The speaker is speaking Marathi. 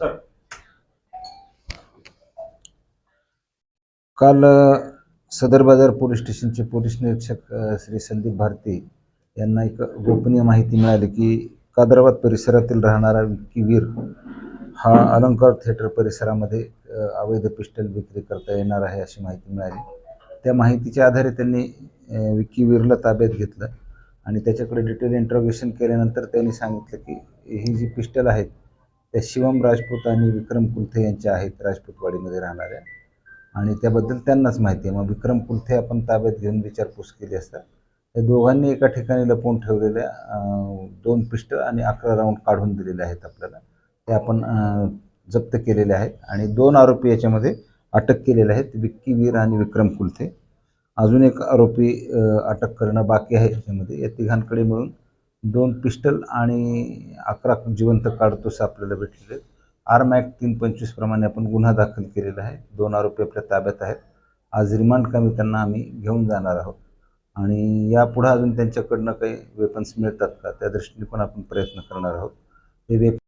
सर. काल सदर बाजार पोलीस स्टेशनचे पोलीस निरीक्षक श्री संदीप भारती यांना एक गोपनीय माहिती मिळाली की कादराबाद परिसरातील राहणारा विक्की वीर हा अलंकार थिएटर परिसरामध्ये अवैध पिस्टल विक्री करता येणार आहे अशी माहिती मिळाली. त्या माहितीच्या आधारे त्यांनी अ, विक्की वीरला ताब्यात घेतलं आणि त्याच्याकडे डिटेल इंट्रोगेशन केल्यानंतर त्यांनी सांगितलं की ही जी पिस्टल आहेत त्या शिवम राजपूत आणि विक्रम कुलथे यांच्या आहेत राजपूतवाडीमध्ये राहणाऱ्या आणि त्याबद्दल त्यांनाच माहिती आहे. मग विक्रम कुलथे आपण ताब्यात घेऊन विचारपूस केली असता त्या दोघांनी एका ठिकाणी लपवून ठेवलेल्या दोन पिष्ट आणि अकरा राऊंड काढून दिलेले आहेत आपल्याला. ते आपण जप्त केलेले आहेत आणि दोन आरोपी याच्यामध्ये अटक केलेले आहेत विक्की वीर आणि विक्रम कुलथे. अजून एक आरोपी अटक करणं बाकी आहे याच्यामध्ये. या तिघांकडे मिळून दोन पिस्टल आणि अकरा जिवंत काढतोस आपल्याला भेटलेले. आहेत आर्म ॲक्ट तीन पंचवीसप्रमाणे आपण गुन्हा दाखल केलेला आहे. दोन आरोपी आपल्या ताब्यात आहेत. आज रिमांड कमी त्यांना आम्ही घेऊन जाणार आहोत. आणि यापुढं अजून त्यांच्याकडनं काही वेपन्स मिळतात का? त्या दृष्टीने पण आपण प्रयत्न करणार आहोत. हे वेप